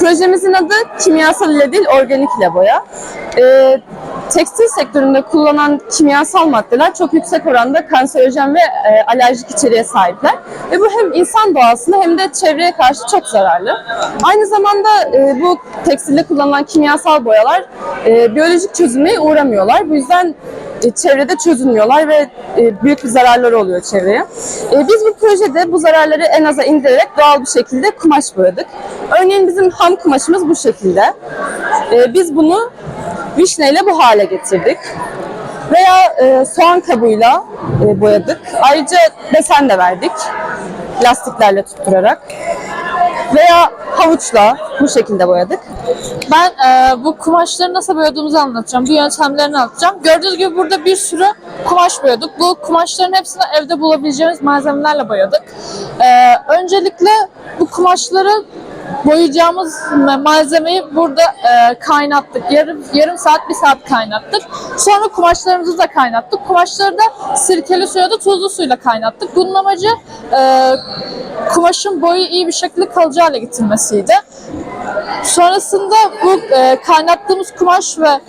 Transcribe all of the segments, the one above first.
Projemizin adı kimyasal ile değil organik ile boya. Ee, tekstil sektöründe kullanılan kimyasal maddeler çok yüksek oranda kanserojen ve e, alerjik içeriğe sahipler. Ve bu hem insan doğasına hem de çevreye karşı çok zararlı. Aynı zamanda e, bu tekstilde kullanılan kimyasal boyalar e, biyolojik çözüme uğramıyorlar. Bu yüzden e, çevrede çözülmüyorlar ve e, büyük bir zararları oluyor çevreye. E, Biz bu projede bu zararları en aza indirerek doğal bir şekilde kumaş boyadık. Örneğin bizim ham kumaşımız bu şekilde. E, Biz bunu vişneyle bu hale getirdik. Veya e, soğan kabuğuyla e, boyadık. Ayrıca desen de verdik. Lastiklerle tutturarak. Veya havuçla bu şekilde boyadık. Ben e, bu kumaşları nasıl boyadığımızı anlatacağım. Bu yöntemlerini anlatacağım. Gördüğünüz gibi burada bir sürü kumaş boyadık. Bu kumaşların hepsini evde bulabileceğimiz malzemelerle boyadık. E, öncelikle bu kumaşları boyayacağımız ma- malzemeyi burada e, kaynattık. Yarım yarım saat, bir saat kaynattık. Sonra kumaşlarımızı da kaynattık. Kumaşları da sirkeli suya da tuzlu suyla kaynattık. Bunun amacı e, kumaşın boyu iyi bir şekilde kalıcı hale getirmesiydi. Sonrasında bu e, kaynattığımız kumaş ve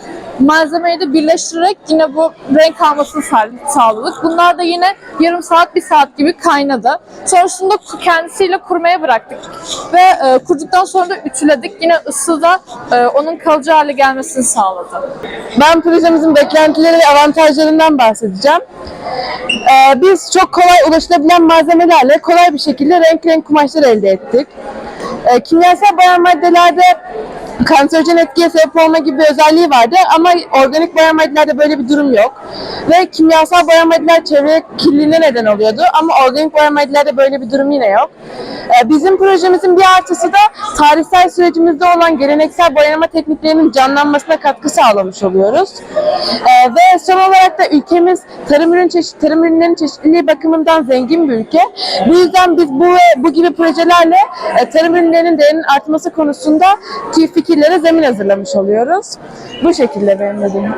malzemeyi de birleştirerek yine bu renk almasını sağ- sağladık. Bunlar da yine yarım saat, bir saat gibi kaynadı. Sonrasında kendisiyle kurmaya bıraktık. Ve e, kurduktan sonra da ütüledik. Yine ısıda e, onun kalıcı hale gelmesini sağladı. Ben projemizin beklentileri ve avantajlarından bahsedeceğim. Ee, biz çok kolay ulaşılabilen malzemelerle kolay bir şekilde renk renk kumaşlar elde ettik. Ee, kimyasal boya maddelerde kanserojen etkiye sebep olma gibi bir özelliği vardı ama organik boya maddelerde böyle bir durum yok. Ve kimyasal boya maddeler çevre kirliliğine neden oluyordu ama organik boya maddelerde böyle bir durum yine yok. Ee, Bizim projemizin bir artısı da tarihsel sürecimizde olan geleneksel boyama tekniklerinin canlanmasına katkı sağlamış oluyoruz. Ee, Ve son olarak da ülkemiz tarım ürün çeşit tarım ürünlerinin çeşitliliği bakımından zengin bir ülke. Bu yüzden biz bu bu gibi projelerle e, tarım ürünlerinin değerinin artması konusunda ki fikirlere zemin hazırlamış oluyoruz. Bu şekilde benim dediğim.